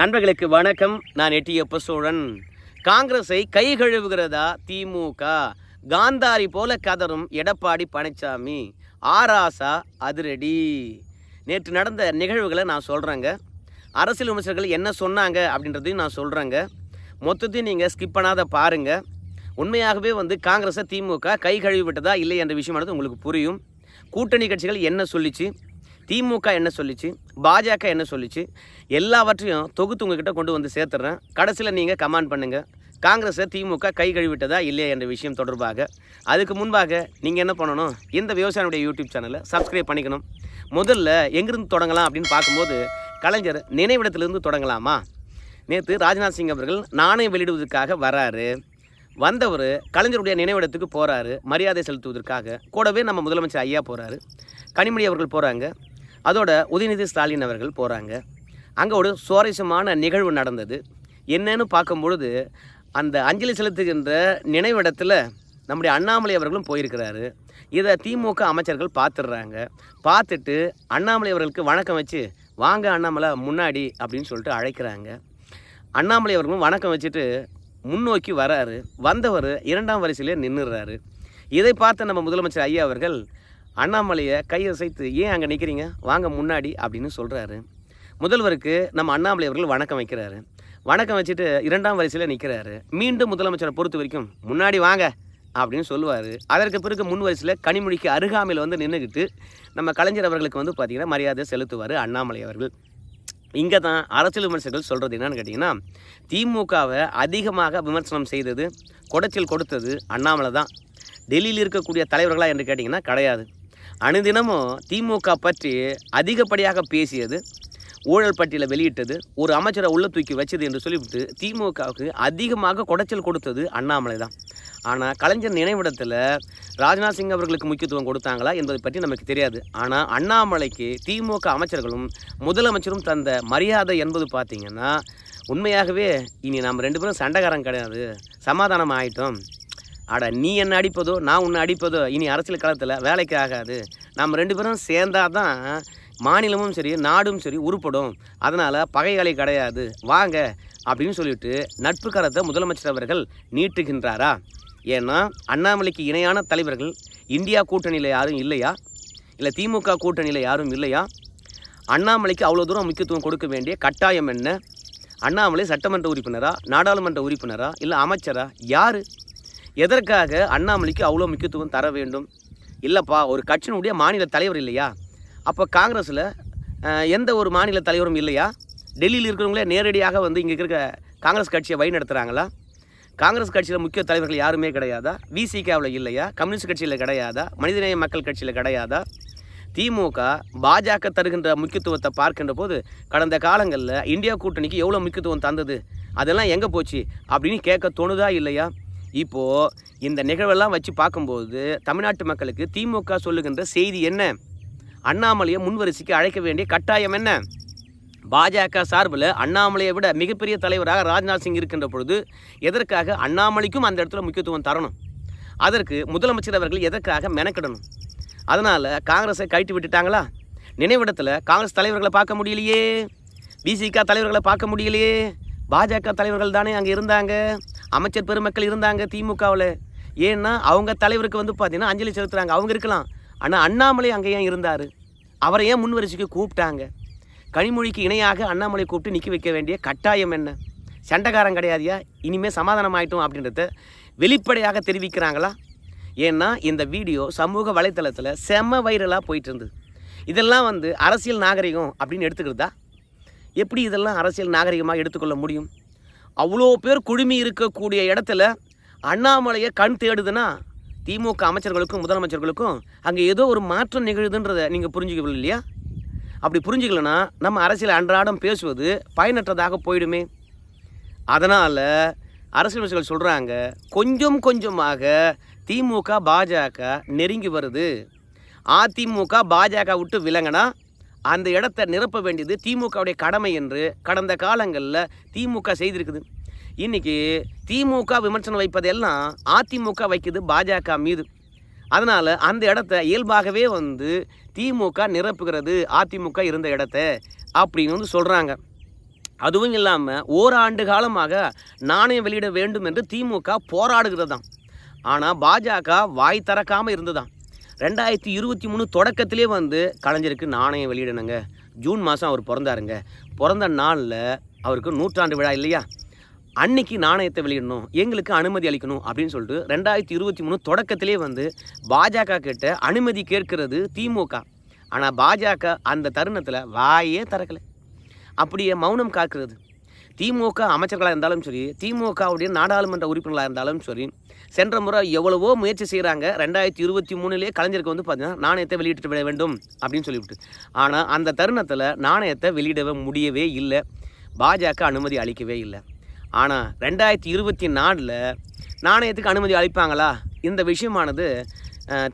நண்பர்களுக்கு வணக்கம். நான் எட்டியப்ப சோழன். காங்கிரஸை கை கழுவுகிறதா திமுக? காந்தாரி போல கதரும் எடப்பாடி பழனிசாமி ஆராசா அதிரடி. நேற்று நடந்த நிகழ்வுகளை நான் சொல்கிறேங்க அரசியல் விமர்சகர்கள் என்ன சொன்னாங்க அப்படின்றதையும் நான் சொல்கிறேங்க மொத்தத்தையும் நீங்கள் ஸ்கிப் பண்ணாத பாருங்கள் உண்மையாகவே வந்து காங்கிரஸை திமுக கை கழுவி விட்டதா இல்லை என்ற விஷயமானது உங்களுக்கு புரியும். கூட்டணி கட்சிகள் என்ன சொல்லிச்சு? திமுக என்ன சொல்லிச்சு? பாஜக என்ன சொல்லிச்சு? எல்லாவற்றையும் தொகுத்து உங்ககிட்ட கொண்டு வந்து சேர்த்துறேன். கடைசியில் நீங்கள் கமெண்ட் பண்ணுங்கள் காங்கிரஸை திமுக கை கழுவிட்டதா இல்லையா என்ற விஷயம் தொடர்பாக. அதுக்கு முன்பாக நீங்கள் என்ன பண்ணணும்? இந்த விவசாயினுடைய யூடியூப் சேனலை சப்ஸ்கிரைப் பண்ணிக்கணும். முதல்ல எங்கேருந்து தொடங்கலாம் அப்படின்னு பார்க்கும்போது கலைஞர் நினைவிடத்திலிருந்து தொடங்கலாமா? நேற்று ராஜ்நாத் சிங் அவர்கள் நாணயம் வெளியிடுவதற்காக வராரு. வந்தவர் கலைஞருடைய நினைவிடத்துக்கு போகிறாரு மரியாதை செலுத்துவதற்காக. கூடவே நம்ம முதலமைச்சர் ஐயா போகிறாரு கனிமொழி அவர்கள் போகிறாங்க அதோட உதயநிதி ஸ்டாலின் அவர்கள் போகிறாங்க அங்கே ஒரு சுவாரஸ்யமான நிகழ்வு நடந்தது. என்னன்னு பார்க்கும்பொழுது அந்த அஞ்சலி செலுத்துகின்ற நினைவிடத்தில் நம்முடைய அண்ணாமலை அவர்களும் போயிருக்கிறாரு. இதை திமுக அமைச்சர்கள் பார்த்துடுறாங்க பார்த்துட்டு அண்ணாமலை அவர்களுக்கு வணக்கம் வச்சு வாங்க அண்ணாமலை முன்னாடி அப்படின்னு சொல்லிட்டு அழைக்கிறாங்க. அண்ணாமலை அவர்களும் வணக்கம் வச்சுட்டு முன்னோக்கி வராரு. வந்தவர் இரண்டாம் வரிசையிலே நின்றுறாரு இதை பார்த்த நம்ம முதலமைச்சர் ஐயா அவர்கள் அண்ணாமலையை கையசைத்து ஏன் அங்கே நிற்கிறீங்க வாங்க முன்னாடி அப்படின்னு சொல்கிறாரு முதல்வருக்கு நம்ம அண்ணாமலை அவர்கள் வணக்கம் வைக்கிறாரு. வணக்கம் வச்சுட்டு இரண்டாம் வரிசையில் நிற்கிறாரு மீண்டும் முதலமைச்சரை பொறுத்த வரைக்கும் முன்னாடி வாங்க அப்படின்னு சொல்லுவார். அதற்கு பிறகு முன் வரிசையில் கனிமொழிக்கு அருகாமையில் வந்து நின்றுக்கிட்டு நம்ம கலைஞர் அவர்களுக்கு வந்து பார்த்திங்கன்னா மரியாதை செலுத்துவார் அண்ணாமலை அவர்கள். இங்கே தான் அரசியல் விமர்சகர்கள் சொல்கிறது என்னென்னு கேட்டிங்கன்னா திமுகவை அதிகமாக விமர்சனம் செய்தது கொடைச்சல் கொடுத்தது அண்ணாமலை தான். டெல்லியில் இருக்கக்கூடிய தலைவர்களா என்று கேட்டிங்கன்னா கிடையாது. அனுதினமும் திமுக பற்றி அதிகப்படியாக பேசியது ஊழல் பட்டியலை வெளியிட்டது ஒரு அமைச்சரை உள்ள தூக்கி வச்சது என்று சொல்லிவிட்டு திமுகவுக்கு அதிகமாக குடைச்சல் கொடுத்தது அண்ணாமலை தான். ஆனால் கலைஞர் நினைவிடத்தில் ராஜ்நாத் சிங் அவர்களுக்கு முக்கியத்துவம் கொடுத்தாங்களா என்பதை பற்றி நமக்கு தெரியாது. ஆனால் அண்ணாமலைக்கு திமுக அமைச்சர்களும் முதலமைச்சரும் தந்த மரியாதை என்பது பார்த்திங்கன்னா உண்மையாகவே இனி நாம் ரெண்டு பேரும் சண்டைக்காரன் கிடையாது. சமாதானம் ஆயிட்டோம் அட நீ என்ன அடிப்பதோ நான் உன்னை அடிப்பதோ இனி அரசியல் களத்தில் வேலைக்கு ஆகாது. நம்ம ரெண்டு பேரும் சேர்ந்தால் தான் மாநிலமும் சரி நாடும் சரி உருப்படும். அதனால் பகைகளை கிடையாது. வாங்க அப்படின்னு சொல்லிட்டு நட்பு கரத்தை முதலமைச்சர் அவர்கள் நீட்டுகின்றாரா? ஏன்னா அண்ணாமலைக்கு இணையான தலைவர்கள் இந்தியா கூட்டணியில் யாரும் இல்லையா? இல்லை திமுக கூட்டணியில் யாரும் இல்லையா? அண்ணாமலைக்கு அவ்வளோ தூரம் முக்கியத்துவம் கொடுக்க வேண்டிய கட்டாயம் என்ன? அண்ணாமலை சட்டமன்ற உறுப்பினரா நாடாளுமன்ற உறுப்பினரா இல்லை அமைச்சரா? யார்? எதற்காக அண்ணாமலைக்கு அவ்வளோ முக்கியத்துவம் தர வேண்டும்? இல்லைப்பா ஒரு கட்சியினுடைய மாநில தலைவர் இல்லையா? அப்போ காங்கிரஸில் எந்த ஒரு மாநில தலைவரும் இல்லையா? டெல்லியில் இருக்கிறவங்களே நேரடியாக வந்து இங்கே இருக்கிற காங்கிரஸ் கட்சியை வழி நடத்துகிறாங்களா காங்கிரஸ் கட்சியில் முக்கிய தலைவர்கள் யாருமே கிடையாதா? விசிகாவில் இல்லையா? கம்யூனிஸ்ட் கட்சியில் கிடையாதா? மனிதநேய மக்கள் கட்சியில் கிடையாதா? திமுக பாஜக தருகின்ற முக்கியத்துவத்தை பார்க்கின்ற போது கடந்த காலங்களில் இந்தியா கூட்டணிக்கு எவ்வளோ முக்கியத்துவம் தந்தது? அதெல்லாம் எங்கே போச்சு? அப்படின்னு கேட்க தோணுதா இல்லையா? இப்போது இந்த நிகழ்வெல்லாம் வச்சு பார்க்கும்போது தமிழ்நாட்டு மக்களுக்கு திமுக சொல்லுகின்ற செய்தி என்ன? அண்ணாமலையை முன்வரிசைக்கு அழைக்க வேண்டிய கட்டாயம் என்ன? பாஜக சார்பில் அண்ணாமலையை விட மிகப்பெரிய தலைவராக ராஜ்நாத் சிங் இருக்கின்ற பொழுது எதற்காக அண்ணாமலைக்கும் அந்த இடத்துல முக்கியத்துவம் தரணும்? அதற்கு முதலமைச்சர் அவர்கள் எதற்காக மெனக்கிடணும்? அதனால் காங்கிரஸை கைட்டு விட்டுட்டாங்களா? நினைவிடத்தில் காங்கிரஸ் தலைவர்களை பார்க்க முடியலையே. பிசிக தலைவர்களை பார்க்க முடியலையே. பாஜக தலைவர்கள் தானே அங்கே இருந்தாங்க. அமைச்சர் பெருமக்கள் இருந்தாங்க திமுகவில். ஏன்னா அவங்க தலைவருக்கு வந்து பார்த்தீங்கன்னா அஞ்சலி செலுத்துகிறாங்க அவங்க இருக்கலாம். ஆனால் அண்ணாமலை அங்கே ஏன் இருந்தார்? அவரை ஏன் முன்வரிசைக்கு கூப்பிட்டாங்க? கனிமொழிக்கு இணையாக அண்ணாமலை கூப்பிட்டு நிற்க வைக்க வேண்டிய கட்டாயம் என்ன? சண்டைக்காரன் கிடையாதியா? இனிமேல் சமாதானம் ஆகிட்டோம் அப்படின்றத வெளிப்படையாக தெரிவிக்கிறாங்களா? ஏன்னா இந்த வீடியோ சமூக வலைத்தளத்தில் செம வைரலாக போயிட்டு இருந்தது இதெல்லாம் வந்து அரசியல் நாகரிகம் அப்படின்னு எடுத்துக்கிறதா? எப்படி இதெல்லாம் அரசியல் நாகரிகமாக எடுத்துக்கொள்ள முடியும்? அவ்வளோ பேர் குழுமி இருக்கக்கூடிய இடத்துல அண்ணாமலையை கண் தேடுதுன்னா திமுக அமைச்சர்களுக்கும் முதலமைச்சர்களுக்கும் அங்கே ஏதோ ஒரு மாற்றம் நிகழுதுன்றதை நீங்கள் புரிஞ்சுக்கவில்லை இல்லையா? அப்படி புரிஞ்சுக்கலன்னா நம்ம அரசியல் அன்றாடம் பேசுவது பயனற்றதாக போயிடுமே. அதனால் அரசியல் விமர்சகர்கள் சொல்கிறாங்க கொஞ்சம் கொஞ்சமாக திமுக பாஜக நெருங்கி வருது. அதிமுக பாஜக விட்டு விலங்கினா அந்த இடத்த நிரப்ப வேண்டியது திமுகவுடைய கடமை என்று கடந்த காலங்களில் திமுக செய்திருக்குது. இன்னைக்கு திமுக விமர்சனம் வைப்பதெல்லாம் அதிமுக வைக்குது பாஜக மீது. அதனால் அந்த இடத்த இயல்பாகவே வந்து திமுக நிரப்புகிறது அதிமுக இருந்த இடத்த அப்படின்னு வந்து சொல்கிறாங்க அதுவும் இல்லாமல் ஓராண்டு காலமாக நாணயம் வெளியிட வேண்டும் என்று திமுக போராடுகிறது தான் ஆனால் பாஜக வாய் திறக்காமல் இருந்ததான் ரெண்டாயிரத்தி இருபத்தி மூணு தொடக்கத்திலே வந்து கலைஞருக்கு நாணயம் வெளியிடணுங்க. ஜூன் மாதம் அவர் பிறந்தாருங்க. பிறந்த நாளில் அவருக்கு நூற்றாண்டு விழா இல்லையா? அன்னைக்கு நாணயத்தை வெளியிடணும் எங்களுக்கு அனுமதி அளிக்கணும் அப்படின்னு சொல்லிட்டு ரெண்டாயிரத்தி இருபத்தி மூணு தொடக்கத்திலே வந்து பாஜக கிட்ட அனுமதி கேட்கிறது திமுக. ஆனால் பாஜக அந்த தருணத்தில் வாயே திறக்கலை. அப்படியே மௌனம் காக்கிறது. திமுக அமைச்சர்களாக இருந்தாலும் சரி திமுகவுடைய நாடாளுமன்ற உறுப்பினர்களாக இருந்தாலும் சரி சென்ற முறை எவ்வளவோ முயற்சி செய்கிறாங்க ரெண்டாயிரத்தி இருபத்தி மூணுலேயே கலைஞருக்கு வந்து பார்த்தீங்கன்னா நாணயத்தை வெளியிட்டு விட வேண்டும் அப்படின்னு சொல்லிவிட்டு. ஆனால் அந்த தருணத்தில் நாணயத்தை வெளியிடவே முடியவே இல்லை. பாஜக அனுமதி அளிக்கவே இல்லை. ஆனால் ரெண்டாயிரத்தி இருபத்தி நாலில் நாணயத்துக்கு அனுமதி அளிப்பாங்களா? இந்த விஷயமானது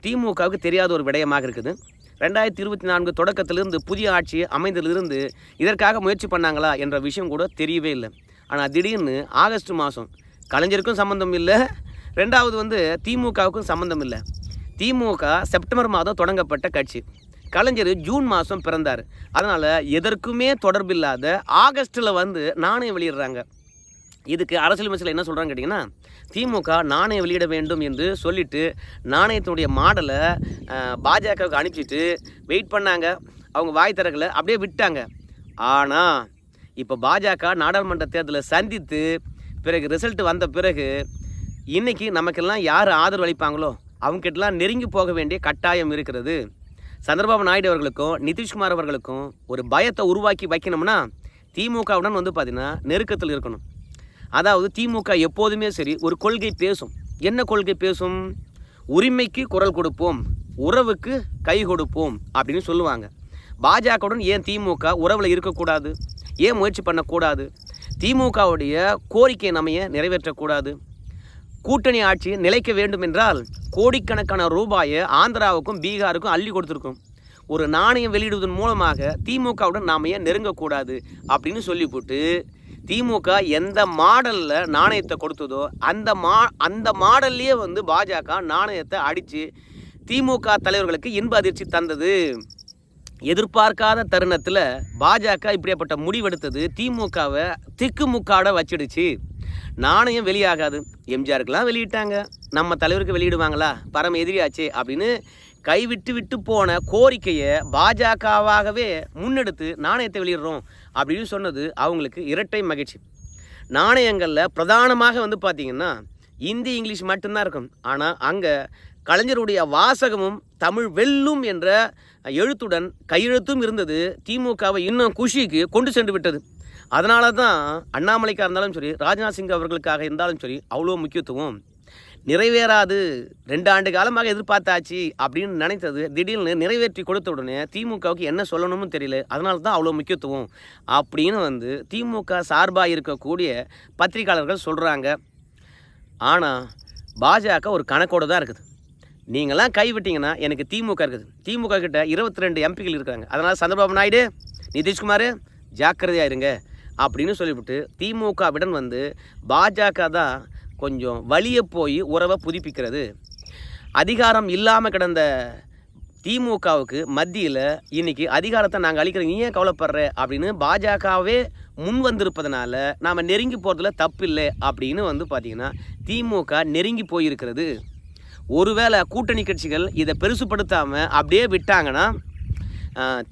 திமுகவுக்கு தெரியாத ஒரு விடயமாக இருக்குது. ரெண்டாயிரத்தி இருபத்தி நான்கு தொடக்கத்திலிருந்து புதிய ஆட்சி அமைந்ததிலிருந்து இதற்காக முயற்சி பண்ணாங்களா என்ற விஷயம் கூட தெரியவே இல்லை. ஆனால் திடீர்னு ஆகஸ்ட் மாதம் கலைஞருக்கும் சம்மந்தம் இல்லை ரெண்டாவது வந்து திமுகவுக்கும் சம்மந்தம் இல்லை. திமுக செப்டம்பர் மாதம் தொடங்கப்பட்ட கட்சி. கலைஞர் ஜூன் மாதம் பிறந்தார். அதனால் எதற்குமே தொடர்பில்லாத ஆகஸ்ட்டில் வந்து நாணயம் வெளியிடுறாங்க. இதுக்கு அரசியல் மசில் என்ன சொல்கிறாங்க கேட்டிங்கன்னா திமுக நாணயம் வெளியிட வேண்டும் என்று சொல்லிட்டு நாணயத்தினுடைய மாடலை பாஜகவுக்கு அனுப்பிச்சிட்டு வெயிட் பண்ணாங்க. அவங்க வாய் திறக்கல அப்படியே விட்டாங்க. ஆனால் இப்போ பாஜக நாடாளுமன்ற தேர்தலை சந்தித்து பிறகு ரிசல்ட் வந்த பிறகு இன்றைக்கி நமக்கெல்லாம் யார் ஆதரவு அளிப்பாங்களோ அவங்ககிட்டலாம் நெருங்கி போக வேண்டிய கட்டாயம் இருக்கிறது. சந்திரபாபு நாயுடு அவர்களுக்கும் நிதிஷ்குமார் அவர்களுக்கும் ஒரு பயத்தை உருவாக்கி வைக்கணும்னா திமுகவுடன் வந்து பார்த்திங்கன்னா நெருக்கத்தில் இருக்கணும். அதாவது திமுக எப்போதுமே சரி ஒரு கொள்கை பேசும். என்ன கொள்கை பேசும்? உரிமைக்கு குரல் கொடுப்போம் உறவுக்கு கை கொடுப்போம் அப்படின்னு சொல்லுவாங்க. பாஜகவுடன் ஏன் திமுக உறவில் இருக்கக்கூடாது? ஏன் முயற்சி பண்ணக்கூடாது? திமுகவுடைய கோரிக்கை நம்மைய நிறைவேற்றக்கூடாது? கூட்டணி ஆட்சி நிலைக்க வேண்டும் என்றால் கோடிக்கணக்கான ரூபாயை ஆந்திராவுக்கும் பீகாருக்கும் அள்ளி கொடுத்துருக்கோம். ஒரு நாணயம் வெளியிடுவதன் மூலமாக திமுகவுடன் நாம ஏன் நெருங்கக்கூடாது அப்படின்னு சொல்லிவிட்டு திமுக எந்த மாடலில் நாணயத்தை கொடுத்ததோ அந்த மா அந்த மாடல்லையே வந்து பாஜக நாணயத்தை அடித்து திமுக தலைவர்களுக்கு இன்ப அதிர்ச்சி தந்தது. எதிர்பார்க்காத தருணத்தில் பாஜக இப்படியாப்பட்ட முடிவெடுத்தது. திமுகவை திக்குமுக்காட வச்சிடுச்சு. நாணயம் வெளியாகாது. எம்ஜிஆருக்கெல்லாம் வெளியிட்டாங்க. நம்ம தலைவருக்கு வெளியிடுவாங்களா? பரம எதிரியாச்சே அப்படின்னு கைவிட்டு விட்டு போன கோரிக்கையை பாஜகவாகவே முன்னெடுத்து நாணயத்தை வெளியிடுறோம். அப்படின்னு சொன்னது அவங்களுக்கு இரட்டை மகிழ்ச்சி. நாணயங்களில் பிரதானமாக வந்து பார்த்திங்கன்னா இந்தி இங்கிலீஷ் மட்டும்தான் இருக்கும். ஆனால் அங்கே கலைஞருடைய வாசகமும் தமிழ் வெல்லும் என்ற எழுத்துடன் கையெழுத்தும் இருந்தது. திமுகவை இன்னும் குஷிக்கு கொண்டு சென்று விட்டது. அதனால தான் அண்ணாமலைக்காக இருந்தாலும் சரி ராஜ்நாத் சிங் அவர்களுக்காக இருந்தாலும் சரி அவ்வளோ முக்கியத்துவம் நிறைவேறாது. ரெண்டு ஆண்டு காலமாக எதிர்பார்த்தாச்சு அப்படின்னு நினைத்தது. திடீர்னு நிறைவேற்றி கொடுத்த உடனே திமுகவுக்கு என்ன சொல்லணும்னு தெரியல. அதனால தான் அவ்வளோ முக்கியத்துவம் அப்படின்னு வந்து திமுக சார்பாக இருக்கக்கூடிய பத்திரிகையாளர்கள் சொல்கிறாங்க ஆனால் பாஜக ஒரு கணக்கோடு தான் இருக்குது. நீங்களாம் கைவிட்டிங்கன்னா எனக்கு திமுக இருக்குது. திமுக கிட்ட இருபத்தி ரெண்டு எம்பிகள் இருக்காங்க. அதனால் சந்திரபாபு நாயுடு நிதிஷ்குமார் ஜாக்கிரதையாக இருங்க அப்படின்னு சொல்லிவிட்டு திமுகவிடம் வந்து பாஜக தான் கொஞ்சம் வழியே போய் உறவை புதுப்பிக்கிறது. அதிகாரம் இல்லாமல் கிடந்த திமுகவுக்கு மத்தியில் இன்றைக்கி அதிகாரத்தை நாங்கள் அளிக்கிறோம் நீ ஏன் கவலைப்படுற? அப்படின்னு பாஜகவே முன் வந்திருப்பதனால நாம் நெருங்கி போகிறதுல தப்பில்லை அப்படின்னு வந்து பார்த்திங்கன்னா திமுக நெருங்கி போயிருக்கிறது. ஒருவேளை கூட்டணி கட்சிகள் இதை பெருசுப்படுத்தாமல் அப்படியே விட்டாங்கன்னா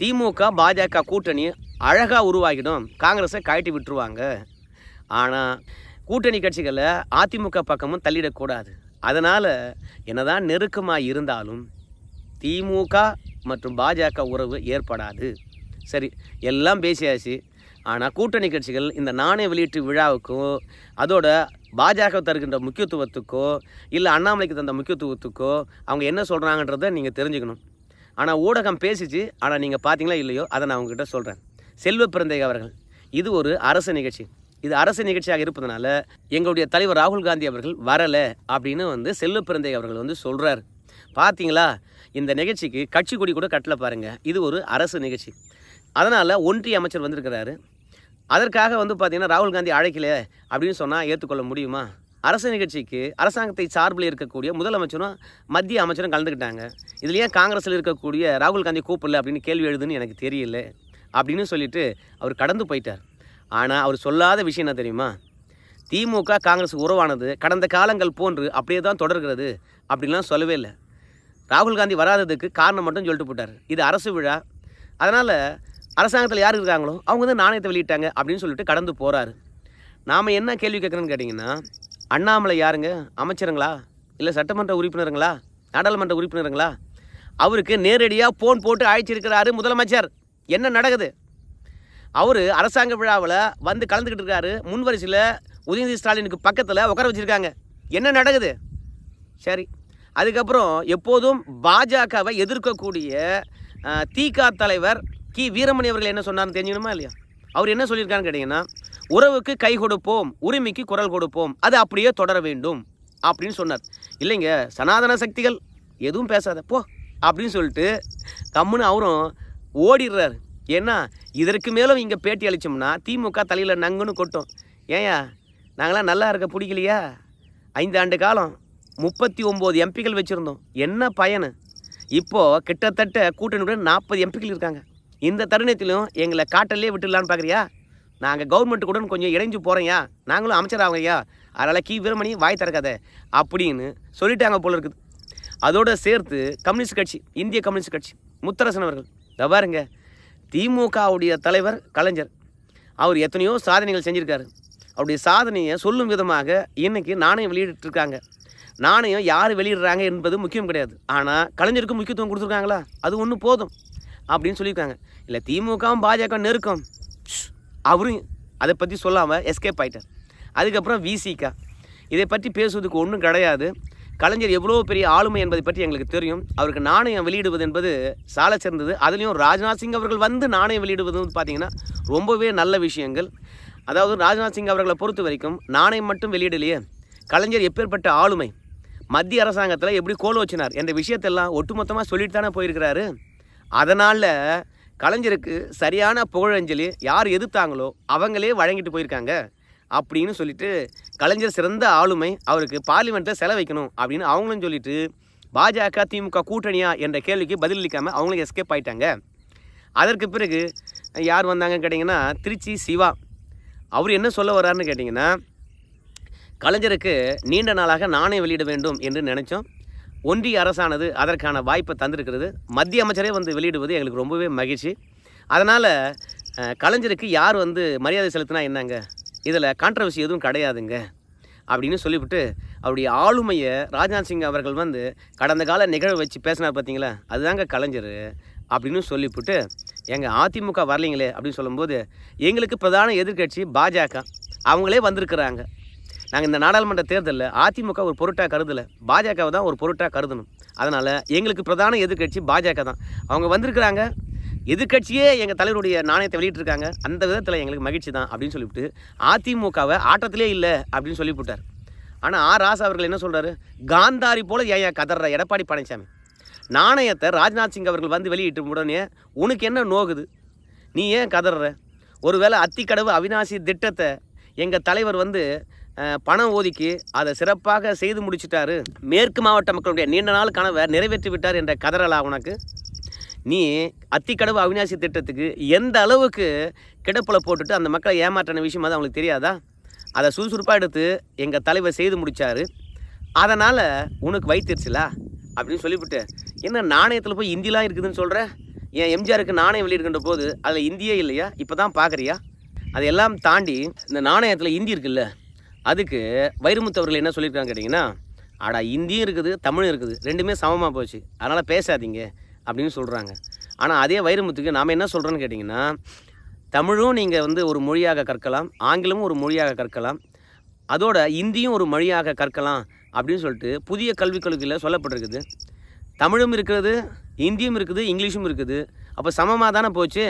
திமுக பாஜக கூட்டணி அழகாக உருவாகிடும். காங்கிரஸை கழட்டி விட்டுருவாங்க. ஆனால் கூட்டணி கட்சிகளை அதிமுக பக்கமும் தள்ளிடக்கூடாது. அதனால் என்னதான் நெருக்கமாக இருந்தாலும் திமுக மற்றும் பாஜக உறவு ஏற்படாது. சரி எல்லாம் பேசியாச்சு. ஆனால் கூட்டணி கட்சிகள் இந்த நாணய வெளியீட்டு விழாவுக்கோ அதோட பாஜக தருகின்ற முக்கியத்துவத்துக்கோ இல்லை அண்ணாமலைக்கு தந்த முக்கியத்துவத்துக்கோ அவங்க என்ன சொல்கிறாங்கன்றதை நீங்கள் தெரிஞ்சுக்கணும். ஆனால் ஊடகம் பேசிச்சு ஆனால் நீங்கள் பார்த்தீங்களா இல்லையோ அதை நான் உங்ககிட்ட சொல்கிறேன் செல்வ பிறந்தை அவர்கள் இது ஒரு அரசு நிகழ்ச்சி. இது அரசு நிகழ்ச்சியாக இருப்பதனால எங்களுடைய தலைவர் ராகுல் காந்தி அவர்கள் வரலை அப்படின்னு வந்து செல்லு பிறந்தை அவர்கள் வந்து சொல்கிறார் பார்த்தீங்களா இந்த நிகழ்ச்சிக்கு கட்சி கொடி கூட கட்டல பாருங்கள் இது ஒரு அரசு நிகழ்ச்சி. அதனால் ஒன்றிய அமைச்சர் வந்திருக்கிறாரு. அதற்காக வந்து பார்த்தீங்கன்னா ராகுல் காந்தி அழைக்கல அப்படின்னு சொன்னால் ஏற்றுக்கொள்ள முடியுமா? அரசு நிகழ்ச்சிக்கு அரசாங்கத்தை சார்பில் இருக்கக்கூடிய முதலமைச்சரும் மத்திய அமைச்சரும் கலந்துக்கிட்டாங்க. இதில் ஏன் காங்கிரஸில் இருக்கக்கூடிய ராகுல் காந்தி கூப்பிடல அப்படின்னு கேள்வி எழுதுன்னு எனக்கு தெரியல அப்படின்னு சொல்லிட்டு அவர் கடந்து போயிட்டார். ஆனால் அவர் சொல்லாத விஷயம் என்ன தெரியுமா? திமுக காங்கிரஸ் உறவானது கடந்த காலங்கள் போன்று அப்படியே தான் தொடர்கிறது அப்படின்லாம் சொல்லவே இல்லை. ராகுல் காந்தி வராததுக்கு காரணம் மட்டும் சொல்லிட்டு போட்டார் இது அரசு விழா. அதனால் அரசாங்கத்தில் யார் இருக்காங்களோ அவங்க வந்து நாணயத்தை வெளியிட்டாங்க அப்படின்னு சொல்லிட்டு கடந்து போகிறாரு நாம் என்ன கேள்வி கேட்குறேன்னு கேட்டிங்கன்னா அண்ணாமலை யாருங்க? அமைச்சருங்களா? இல்லை சட்டமன்ற உறுப்பினருங்களா? நாடாளுமன்ற உறுப்பினருங்களா? அவருக்கு நேரடியாக ஃபோன் போட்டு அழைச்சிருக்கிறாரு முதலமைச்சர். என்ன நடக்குது? அவர் அரசாங்க விழாவில் வந்து கலந்துக்கிட்டு இருக்காரு. முன்வரிசையில் உதயநிதி ஸ்டாலினுக்கு பக்கத்தில் உட்கார வச்சுருக்காங்க. என்ன நடக்குது? சரி. அதுக்கப்புறம் எப்போதும் பாஜகவை எதிர்க்கக்கூடிய அஹ், திக தலைவர் கி. வீரமணி அவர்கள் என்ன சொன்னார்னு தெரிஞ்சுக்கணுமா இல்லையா? அவர் என்ன சொல்லியிருக்காருன்னு கேட்டிங்கன்னா உறவுக்கு கை கொடுப்போம் உரிமைக்கு குரல் கொடுப்போம் அது அப்படியே தொடர வேண்டும் அப்படின்னு சொன்னார். இல்லைங்க சனாதன சக்திகள் எதுவும் பேசாத போ அப்படின்னு சொல்லிட்டு கம்முன்னு அவரும் ஓடிடுறாரு. ஏன்னா இதற்கு மேலும் இங்கே பேட்டி அளித்தோம்னா திமுக தலையில் நங்குன்னு கொட்டும். ஏயா நாங்களாம் நல்லா இருக்க பிடிக்கலையா? ஐந்து ஆண்டு காலம் முப்பத்தி ஒம்பது எம்பிகள் வச்சுருந்தோம். என்ன பயனு? இப்போது கிட்டத்தட்ட கூட்டணியுடன் நாற்பது எம்பிகள் இருக்காங்க. இந்த தருணத்திலும் எங்களை காட்டிலே விட்டுடலான்னு பார்க்குறியா நாங்கள் கவர்மெண்ட் கூட கொஞ்சம் இணைஞ்சு போகிறோம்யா நாங்களும் அமைச்சர் ஆகையா அதனால் கீ வீரமணி வாய் திறக்காத அப்படின்னு சொல்லிட்டாங்க போல இருக்குது. அதோடு சேர்த்து கம்யூனிஸ்ட் கட்சி இந்திய கம்யூனிஸ்ட் கட்சி முத்தரசன் அவர்கள். இதோ பாருங்க திமுகவுடைய தலைவர் கலைஞர். அவர் எத்தனையோ சாதனைகள் செஞ்சுருக்காரு. அவருடைய சாதனையை சொல்லும் விதமாக இன்னைக்கு நாணயம் வெளியிட்டிருக்காங்க. நாணயம் யார் வெளியிடுறாங்க என்பது முக்கியம் கிடையாது. ஆனால் கலைஞருக்கு முக்கியத்துவம் கொடுத்துருக்காங்களா? அது ஒன்று போதும் அப்படின்னு சொல்லியிருக்காங்க. இல்லை திமுகவும் பாஜக நெருக்கம். அவரும் அதை பற்றி சொல்லாமல் எஸ்கேப் ஆகிட்டார் அதுக்கப்புறம் விசிகா இதை பற்றி பேசுவதுக்கு ஒன்றும் கிடையாது. கலைஞர் எவ்வளோ பெரிய ஆளுமை என்பதை பற்றி எங்களுக்கு தெரியும். அவருக்கு நாணயம் வெளியிடுவது என்பது சால சிறந்தது. அதுலேயும் ராஜ்நாத் சிங் அவர்கள் வந்து நாணயம் வெளியிடுவது வந்து பார்த்தீங்கன்னா ரொம்பவே நல்ல விஷயங்கள். அதாவது ராஜ்நாத் சிங் அவர்களை பொறுத்த வரைக்கும் நாணயம் மட்டும் வெளியிடலையே. கலைஞர் எப்பேற்பட்ட ஆளுமை. மத்திய அரசாங்கத்தில் எப்படி கோல் வச்சினார் என்ற விஷயத்தெல்லாம் ஒட்டுமொத்தமாக சொல்லிட்டு தானே போயிருக்கிறாரு. அதனால் கலைஞருக்கு சரியான புகழஞ்சலி யார் எதிர்த்தாங்களோ அவங்களே வழங்கிட்டு போயிருக்காங்க. அப்படின்னு சொல்லிட்டு கலைஞர் சிறந்த ஆளுமை அவருக்கு பார்லிமெண்ட்டில் செல வைக்கணும் அப்படின்னு அவங்களும் சொல்லிட்டு பாஜக திமுக கூட்டணியா என்ற கேள்விக்கு பதிலளிக்காமல் அவங்களும் எஸ்கேப் ஆயிட்டாங்க. அதற்கு பிறகு யார் வந்தாங்கன்னு கேட்டிங்கன்னா திருச்சி சிவா. அவர் என்ன சொல்ல வர்றாருன்னு கேட்டிங்கன்னா கலைஞருக்கு நீண்ட நாளாக நாணயம் வெளியிட வேண்டும் என்று நினைச்சோம். ஒன்றிய அரசானது அதற்கான வாய்ப்பை தந்திருக்கிறது. மத்திய அமைச்சரே வந்து வெளியிடுவது எங்களுக்கு ரொம்பவே மகிழ்ச்சி. அதனால் கலைஞருக்கு யார் வந்து மரியாதை செலுத்தினா என்னங்க? இதில் கான்ட்ரவர்சி எதுவும் கிடையாதுங்க அப்படின்னு சொல்லிவிட்டு அவருடைய ஆளுமையை ராஜ்நாத் சிங் அவர்கள் வந்து கடந்த கால நிகழ்வு வச்சு பேசினார் பார்த்தீங்களா? அதுதாங்க கலைஞர் அப்படின்னு சொல்லிவிட்டு எங்கள் அதிமுக வரலீங்களே அப்படின்னு சொல்லும்போது எங்களுக்கு பிரதான எதிர்க்கட்சி பாஜக. அவங்களே வந்திருக்கிறாங்க. நாங்கள் இந்த நாடாளுமன்ற தேர்தலில் அதிமுக ஒரு பொருட்டாக கருதலை. பாஜகவை தான் ஒரு பொருட்டாக கருதணும். அதனால் எங்களுக்கு பிரதான எதிர்க்கட்சி பாஜக தான். அவங்க வந்திருக்கிறாங்க. எதிர்க்கட்சியே எங்கள் தலைவருடைய நாணயத்தை வெளியிட்டிருக்காங்க. அந்த விதத்தில் எங்களுக்கு மகிழ்ச்சி தான் அப்படின்னு சொல்லிவிட்டு அதிமுகவை ஆட்டத்திலே இல்லை அப்படின்னு சொல்லிவிட்டார் ஆனால் ஆர். ராசா அவர்கள் என்ன சொல்கிறாரு காந்தாரி போல ஏன் கதற எடப்பாடி பழனிசாமி நாணயத்தை ராஜ்நாத் சிங் அவர்கள் வந்து வெளியிட்டு உடனே உனக்கு என்ன நோகுது? நீ ஏன் கதற ஒருவேளை அத்திக்கடவு அவினாசி திட்டத்தை எங்கள் தலைவர் வந்து பணம் ஒதுக்கி அதை சிறப்பாக செய்து முடிச்சிட்டாரு. மேற்கு மாவட்ட மக்களுடைய நீண்ட நாள் கனவை நிறைவேற்றி விட்டார் என்ற கதறலா உனக்கு? நீ அத்திக்கடவு அவினாசி திட்டத்துக்கு எந்த அளவுக்கு கிடப்பில் போட்டுட்டு அந்த மக்களை ஏமாற்றின விஷயம் அது அவங்களுக்கு தெரியாதா? அதை சுறுசுறுப்பாக எடுத்து எங்கள் தலைவர் செய்து முடித்தார் அதனால் உனக்கு வைத்திருச்சுலா அப்படின்னு சொல்லிவிட்டு என்ன நாணயத்தில் போய் இந்திலாம் இருக்குதுன்னு சொல்கிற என் எம்ஜிஆருக்கு நாணயம் வெளியிடுகின்ற போது அதில் இந்தியே இல்லையா? இப்போ தான் பார்க்குறியா அதையெல்லாம் தாண்டி இந்த நாணயத்தில் இந்தி இருக்குல்ல? அதுக்கு வைரமுத்து அவர்கள் என்ன சொல்லியிருக்காங்க கேட்டிங்கன்னா ஆடா இந்தியும் இருக்குது தமிழும் இருக்குது. ரெண்டுமே சமமாக போச்சு. அதனால் பேசாதீங்க. அப்படின்னு சொல்கிறாங்க ஆனால் அதே வைரமுத்துக்கு நாம் என்ன சொல்கிறோன்னு கேட்டிங்கன்னா தமிழும் நீங்கள் வந்து ஒரு மொழியாக கற்கலாம் ஆங்கிலமும் ஒரு மொழியாக கற்கலாம் அதோட இந்தியும் ஒரு மொழியாக கற்கலாம் அப்படின்னு சொல்லிட்டு புதிய கல்விக் கொள்கையில் சொல்லப்பட்டிருக்குது. தமிழும் இருக்கிறது இந்தியும் இருக்குது இங்கிலீஷும் இருக்குது. அப்போ சமமாக தானே போச்சு?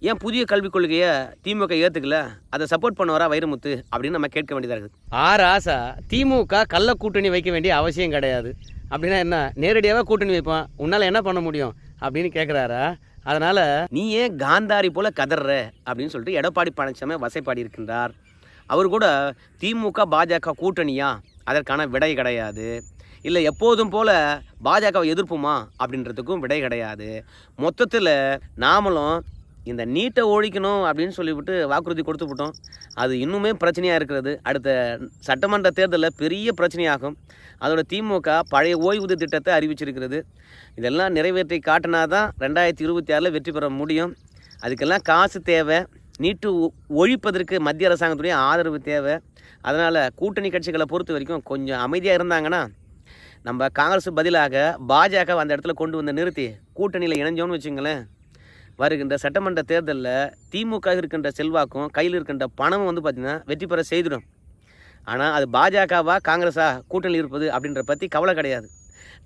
ஏன் புதிய கல்விக் கொள்கையை திமுக ஏற்றுக்கல அதை சப்போர்ட் பண்ணுவாரா வைரமுத்து அப்படின்னு நம்ம கேட்க வேண்டியதாக இருக்குது. ஆர் ஆசா திமுக கள்ள கூட்டணி வைக்க வேண்டிய அவசியம் கிடையாது. அப்படின்னா என்ன? நேரடியாகவே கூட்டணி வைப்பான் உன்னால் என்ன பண்ண முடியும்? அப்படின்னு கேட்குறாரா அதனால் நீ ஏன் காந்தாரி போல கதற அப்படின்னு சொல்லிட்டு எடப்பாடி பழனிசாமி வசைப்பாடி இருக்கின்றார். அவர் கூட திமுக பாஜக கூட்டணியா? அதற்கான விடை கிடையாது. இல்லை எப்போதும் போல பாஜகவை எதிர்ப்புமா? அப்படின்றதுக்கும் விடை கிடையாது. மொத்தத்தில் நாமளும் இந்த நீட்டை ஒழிக்கணும் அப்படின்னு சொல்லிவிட்டு வாக்குறுதி கொடுத்து விட்டோம். அது இன்னுமே பிரச்சனையாக இருக்கிறது. அடுத்த சட்டமன்ற தேர்தலில் பெரிய பிரச்சனையாகும். அதோட திமுக பழைய ஓய்வூதிய திட்டத்தை அறிவிச்சிருக்கிறது. இதெல்லாம் நிறைவேற்றி காட்டினா தான் ரெண்டாயிரத்தி இருபத்தி ஆறில் வெற்றி பெற முடியும். அதுக்கெல்லாம் காசு தேவை. நீட்டு ஒ- ஒழிப்பதற்கு மத்திய அரசாங்கத்துடைய ஆதரவு தேவை. அதனால் கூட்டணி கட்சிகளை பொறுத்த வரைக்கும் கொஞ்சம் அமைதியாக இருந்தாங்கன்னா நம்ம காங்கிரஸ் பதிலாக பாஜக அந்த இடத்துல கொண்டு வந்து நிறுத்தி கூட்டணியில் இணைஞ்சோன்னு வச்சுங்களேன் வருகின்ற சட்டமன்ற தேர்தலில் திமுக இருக்கின்ற செல்வாக்கும் கையில் இருக்கின்ற பணமும் வந்து பார்த்திங்கன்னா வெற்றி பெற செய்திடும். ஆனால் அது பாஜகவா காங்கிரஸா கூட்டணி இருப்பது அப்படின்ற பற்றி கவலை கிடையாது.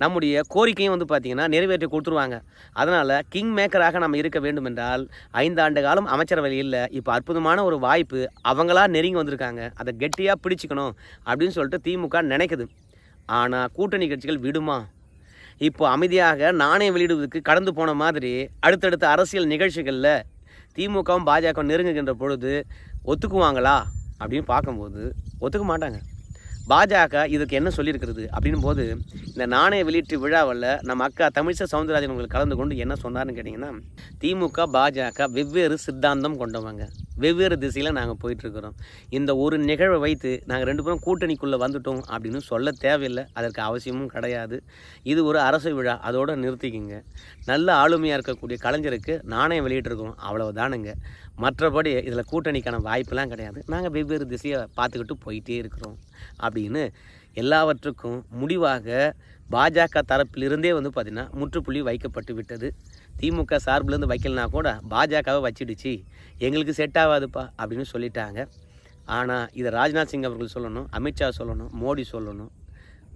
நம்முடைய கோரிக்கையும் வந்து பார்த்திங்கன்னா நிறைவேற்றி கொடுத்துருவாங்க. அதனால் கிங் மேக்கராக நம்ம இருக்க வேண்டும் என்றால் ஐந்தாண்டு காலம் அமைச்சரவை இல்லை இப்போ அற்புதமான ஒரு வாய்ப்பு அவங்களா நெருங்கி வந்திருக்காங்க. அதை கெட்டியாக பிடிச்சிக்கணும் அப்படின்னு சொல்லிட்டு திமுக நினைக்குது. ஆனால் கூட்டணி கட்சிகள் விடுமா? இப்போ அமைதியாக நாணயம் வெளியிடுவதற்கு கடந்து போன மாதிரி அடுத்தடுத்த அரசியல் நிகழ்ச்சிகளில் திமுகவும் பாஜக நெருங்குகின்ற பொழுது ஒத்துக்குவாங்களா அப்படின்னு பார்க்கும்போது ஒத்துக்க மாட்டாங்க. பாஜக இதுக்கு என்ன சொல்லியிருக்கிறது அப்படின்னும் போது இந்த நாணய வெளியீட்டு விழாவில் நம்ம அக்கா தமிழிசை சவுந்தரராஜன் உங்களுக்கு கலந்து கொண்டு என்ன சொன்னார்னு கேட்டிங்கன்னா திமுக பாஜக வெவ்வேறு சித்தாந்தம் கொண்டவங்க. வெவ்வேறு திசையில் நாங்கள் போயிட்டுருக்குறோம். இந்த ஒரு நிகழ்வை வைத்து நாங்கள் ரெண்டு பேரும் கூட்டணிக்குள்ளே வந்துட்டோம் அப்படின்னு சொல்ல தேவையில்லை. அதற்கு அவசியமும் கிடையாது. இது ஒரு அரசு விழா. அதோடு நிறுத்திக்கிங்க. நல்ல ஆளுமையாக இருக்கக்கூடிய கலைஞருக்கு நாணயம் வெளியிட்டிருக்கோம். அவ்வளவுதானுங்க. மற்றபடி இதில் கூட்டணிக்கான வாய்ப்பெல்லாம் கிடையாது. நாங்கள் வெவ்வேறு திசையை பார்த்துக்கிட்டு போயிட்டே இருக்கிறோம் அப்படின்னு எல்லாவற்றுக்கும் முடிவாக பாஜக தரப்பிலிருந்தே வந்து பார்த்திங்கன்னா முற்றுப்புள்ளி வைக்கப்பட்டு விட்டது. திமுக சார்பிலேருந்து வைக்கலனா கூட பாஜகவை வச்சிடுச்சு. எங்களுக்கு செட் ஆகாதுப்பா அப்படின்னு சொல்லிட்டாங்க. ஆனால் இதை ராஜ்நாத் சிங் அவர்கள் சொல்லணும் அமித்ஷா சொல்லணும் மோடி சொல்லணும்.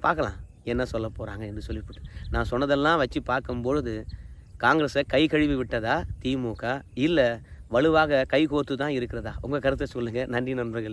பார்க்கலாம் என்ன சொல்ல போகிறாங்க என்று சொல்லிவிட்டு. நான் சொன்னதெல்லாம் வச்சு பார்க்கும்பொழுது காங்கிரஸை கை கழுவி விட்டதா திமுக? இல்லை வலுவாக கைகோர்த்து தான் இருக்கிறதா? உங்கள் கருத்தை சொல்லுங்கள் நன்றி நண்பர்கள்.